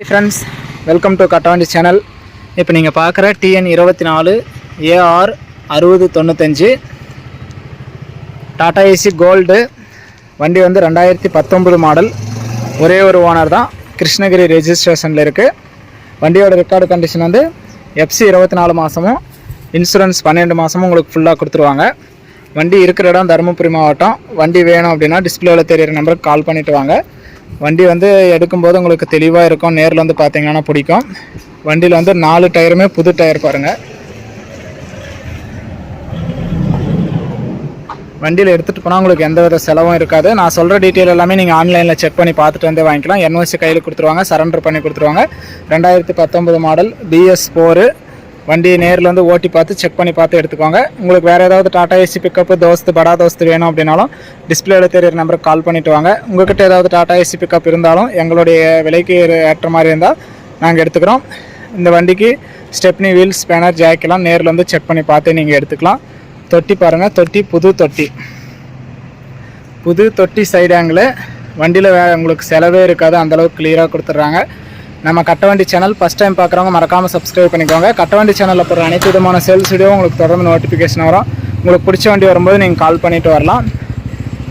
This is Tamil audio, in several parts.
Friends welcome to Kattavandi channel இப்போ நீங்கள் பார்க்குற டிஎன் இருபத்தி நாலு ஏஆர் அறுபது தொண்ணூத்தஞ்சு டாடா ஏசி கோல்டு வண்டி வந்து ரெண்டாயிரத்தி பத்தொம்பது மாடல் ஒரே ஒரு ஓனர் தான். கிருஷ்ணகிரி ரெஜிஸ்ட்ரேஷனில் இருக்குது வண்டியோட ரெக்கார்டு கண்டிஷன் வந்து எஃப்சி இருபத்தி நாலு மாதமும் இன்சூரன்ஸ் பன்னெண்டு மாதமும் உங்களுக்கு ஃபுல்லாக கொடுத்துருவாங்க. வண்டி இருக்கிற இடம் தருமபுரி மாவட்டம். வண்டி வேணும் அப்படின்னா டிஸ்பிளேவில் தெரியிற நம்பருக்கு கால் பண்ணிவிட்டு வாங்க. வண்டி வந்து எடுக்கும்போது உங்களுக்கு தெளிவாக இருக்கும். நேரில் வந்து பார்த்தீங்கன்னா பிடிக்கும். வண்டியில் வந்து நாலு டயருமே புது டயர் பாருங்கள் வண்டியில் எடுத்துகிட்டு போனால் உங்களுக்கு எந்த வித செலவும் இருக்காது. நான் சொல்கிற டீட்டெயில் எல்லாமே நீங்கள் ஆன்லைனில் செக் பண்ணி பார்த்துட்டு வந்து வாங்கிக்கலாம். என்ஓசி கையில் கொடுத்துருவாங்க. சரண்டர் பண்ணி கொடுத்துருவாங்க. ரெண்டாயிரத்தி பத்தொம்பது மாடல் பிஎஸ் ஃபோரு வண்டி நேரில் வந்து ஓட்டி பார்த்து செக் பண்ணி பார்த்து எடுத்துக்கோங்க. உங்களுக்கு வேறு ஏதாவது டாடா ஏசி பிக்கப்பு தோஸ்து படா தோஸ்து வேணும் அப்படின்னாலும் டிஸ்பிளேல தெரியிற நம்பருக்கு கால் பண்ணிட்டு வாங்க. உங்கள்கிட்ட ஏதாவது டாடா ஏசி பிக்கப் இருந்தாலும் எங்களுடைய விலைக்கு ஏற்ற மாதிரி இருந்தால் நாங்கள் எடுத்துக்கிறோம். இந்த வண்டிக்கு ஸ்டெப்னி வீல் ஸ்பேனர் ஜாக்கெல்லாம் நேரில் வந்து செக் பண்ணி பார்த்து நீங்கள் எடுத்துக்கலாம். தொட்டி பாருங்கள் தொட்டி புது தொட்டி. புது தொட்டி சைடு ஆங்கிள் வண்டியில் வேறு உங்களுக்கு செலவே இருக்காது. அந்தளவுக்கு கிளியராக கொடுத்துட்றாங்க. நம்ம கட்டவண்டி சேனல் ஃபஸ்ட் டைம் பார்க்குறவங்க மறக்காமல் சப்ஸ்கிரைப் பண்ணிக்கோங்க. கட்டவண்டி சேனலில் போகிற அனைத்து விதமான சேல்ஸ் வீடியோ உங்களுக்கு தொடர்ந்து நோட்டிஃபிகேஷன் வரும். உங்களுக்கு பிடிச்ச வண்டி வரும்போது நீங்கள் கால் பண்ணிட்டு வரலாம்.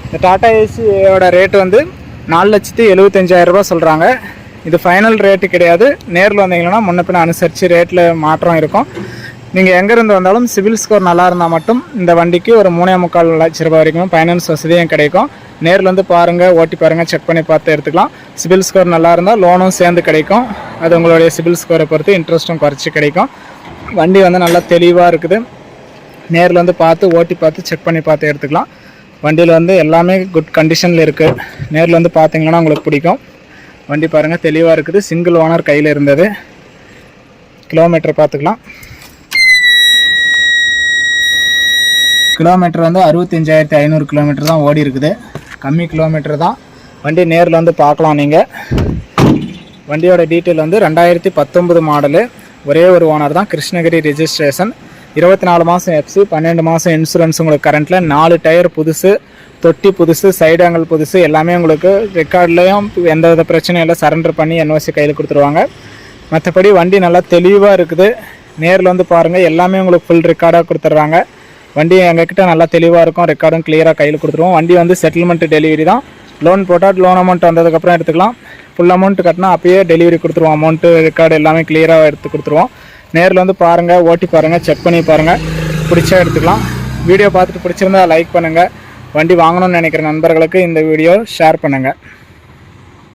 இந்த டாடா ஏசியோட ரேட் வந்து நாலு லட்சத்தி எழுபத்தஞ்சாயிரரூபா சொல்கிறாங்க இது ஃபைனல் ரேட்டு கிடையாது. நேரில் வந்தீங்கன்னா முன்ன பின்ன அனுசரித்து ரேட்டில் மாற்றம் இருக்கும். நீங்கள் எங்கேருந்து வந்தாலும் சிவில் ஸ்கோர் நல்லா இருந்தால் மட்டும் இந்த வண்டிக்கு ஒரு மூணே முக்கால் லட்ச ரூபாய் வரைக்கும் ஃபைனான்ஸ் வசதியும் கிடைக்கும். நேரில் வந்து பாருங்கள் ஓட்டி பாருங்கள் செக் பண்ணி பார்த்து எடுத்துக்கலாம். சிவில் ஸ்கோர் நல்லா இருந்தால் லோனும் சேர்ந்து கிடைக்கும். அது உங்களுடைய சிவில் ஸ்கோரை பொறுத்து இன்ட்ரெஸ்ட்டும் குறைச்சி கிடைக்கும். வண்டி வந்து நல்லா தெளிவாக இருக்குது. நேரில் வந்து பார்த்து ஓட்டி பார்த்து செக் பண்ணி பார்த்து எடுத்துக்கலாம். வண்டியில் வந்து எல்லாமே குட் கண்டிஷனில் இருக்குது நேரில் வந்து பார்த்தீங்கன்னா உங்களுக்கு பிடிக்கும். வண்டி பாருங்கள் தெளிவாக இருக்குது. சிங்கிள் ஓனர் கையில் இருந்தது. கிலோமீட்டர் பார்த்துக்கலாம். கிலோமீட்டர் வந்து அறுபத்தஞ்சாயிரத்தி ஐநூறு கிலோமீட்டர் தான் ஓடி இருக்குது. கம்மி கிலோமீட்டர் தான். வண்டி நேரில் வந்து பார்க்கலாம் நீங்கள் வண்டியோட டீட்டெயில் வந்து ரெண்டாயிரத்தி பத்தொம்பது மாடலு. ஒரே ஒரு ஓனர் தான் கிருஷ்ணகிரி ரிஜிஸ்ட்ரேஷன். இருபத்தி நாலு மாதம் எஃப்சி பன்னெண்டு மாதம் இன்சூரன்ஸ் உங்களுக்கு கரண்ட்டில் நாலு டயர் புதுசு தொட்டி புதுசு சைடு ஆங்கிள் புதுசு எல்லாமே உங்களுக்கு ரெக்கார்ட்லேயும் எந்த வித பிரச்சனையும் இல்லை. சரண்டர் பண்ணி என்ஓசி கையில் கொடுத்துருவாங்க. மற்றபடி வண்டி நல்லா தெளிவாக இருக்குது. நேரில் வந்து பாருங்கள் எல்லாமே உங்களுக்கு ஃபுல் ரெக்கார்டாக கொடுத்துட்றாங்க. வண்டி எங்ககிட்ட நல்லா தெளிவாக இருக்கும் ரெக்கார்டும் கிளியராக கையில் கொடுத்துருவோம். வண்டி வந்து செட்டில்மெண்ட் டெலிவரி தான். லோன் போட்டால் லோன் அமௌண்ட் வந்ததுக்கப்புறம் எடுத்துக்கலாம். ஃபுல் அமௌண்ட் கட்டினா அப்பயே டெலிவரி கொடுத்துருவோம். அமௌண்ட்டு ரெக்கார்டு எல்லாமே கிளியராக எடுத்து கொடுத்துருவோம். நேரில் வந்து பாருங்கள் ஓட்டி பாருங்கள் செக் பண்ணி பாருங்கள் பிடிச்சா எடுத்துக்கலாம். வீடியோ பார்த்துட்டு பிடிச்சிருந்தா லைக் பண்ணுங்கள் வண்டி வாங்கணும்னு நினைக்கிற நண்பர்களுக்கு இந்த வீடியோ ஷேர் பண்ணுங்கள்